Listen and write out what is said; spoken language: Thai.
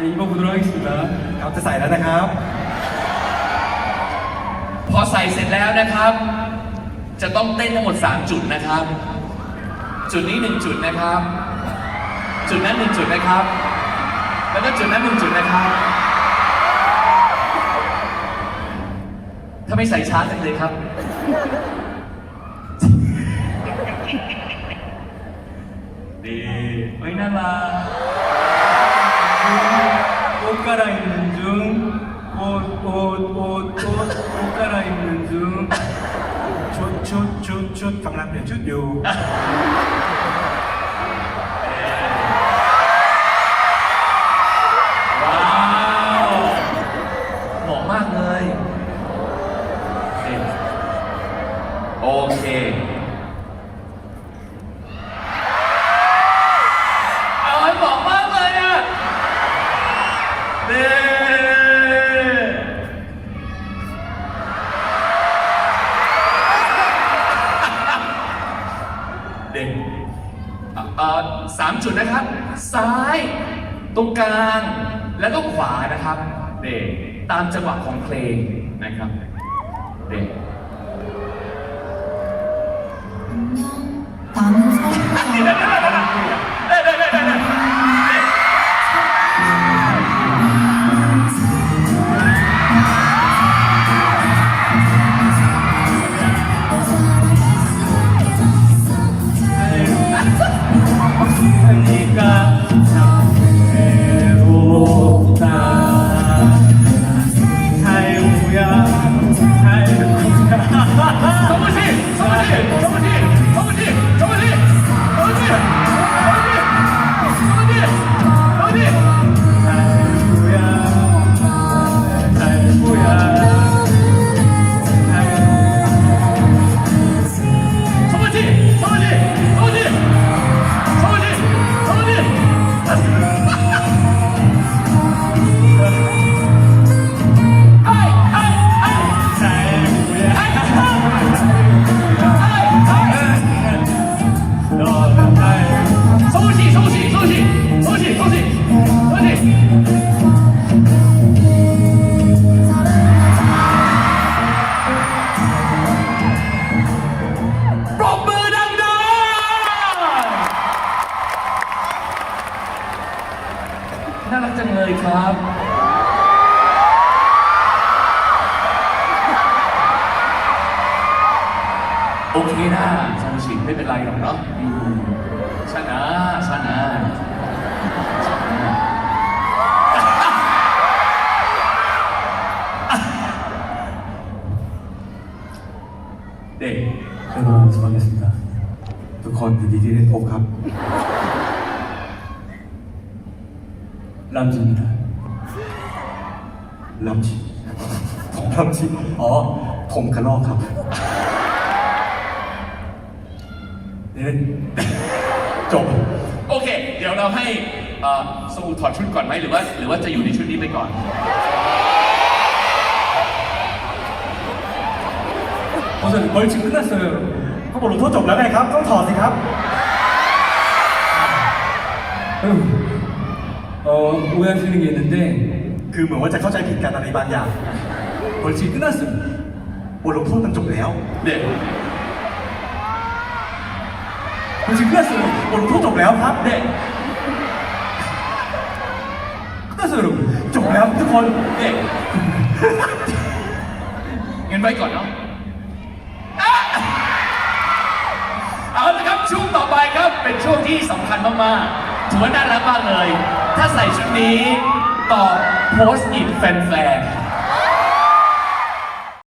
네, 입어보도록 하겠습니다. ครับจะใส่แล้วนะครับ พอใส่เสร็จแล้วนะครับ จะต้องเต้นทั้งหมด 3 จุดนะครับ จุดนี้ 1 จุดนะครับ จุดนั้น 1 จุดนะครับ แล้วก็จุดนั้น 1 จุดนะครับถ้าไม่ใส่ช้าจังเลยครับ ดีไม่น่ารัก 옷, 옷, 옷 갈아입는 중. 쫓, 쫓, 쫓, 쫓, 강남역 쫓요. 와우 เหมาะมากเลย โอเคโอเค 3 จุดนะครับ ซ้าย ตรงกลาง แล้วก็ขวานะครับเด็กตามจังหวะของเพลงนะครับเด 다음 선 น่ารักจังเลยครับ โอเคนะสมุชิไม่เป็นไรหรอกเนาะอืมชนะชนะชนะเด็ก 여러분 수고하셨습니다. ทุกคนยินดีที่ 람지입니다. ลำชิผมลำชิอ๋อ ผมกระลอกครับ 네. จบ โอเค เดี๋ยวเราให้เอ่อสมูถอดชุดก่อนไหมหรือว่า หรือว่าจะอยู่ในชุดนี้ไปก่อน 어제 벌칙 끝났어요, 여러분. เขาบอกลงโทษจบแล้วไงครับ ต้องถอดสิครับ 여러분, 어, 오해하시는 게 있는데, คือเหมือนว่าจะเข้าใจผิดกันอะไรบางอย่าง 벌칙 끝났습니다. บทลงโทษมันจบแล้ว เด็ก 벌칙 끝났어요. บทลงโทษจบแล้วครับ เด็ก 끝났어요, 여러분. จบแล้วทุกคน เด็กเงินไว้ก่อนเนาะอ่ะเอาละครับช่วงต่อไปครับ เป็นช่วงที่สำคัญมากๆ ถือว่าน่ารักมากเลย ถ้าใส่ชุดนี้ตอบโพสต์อิทแฟนๆ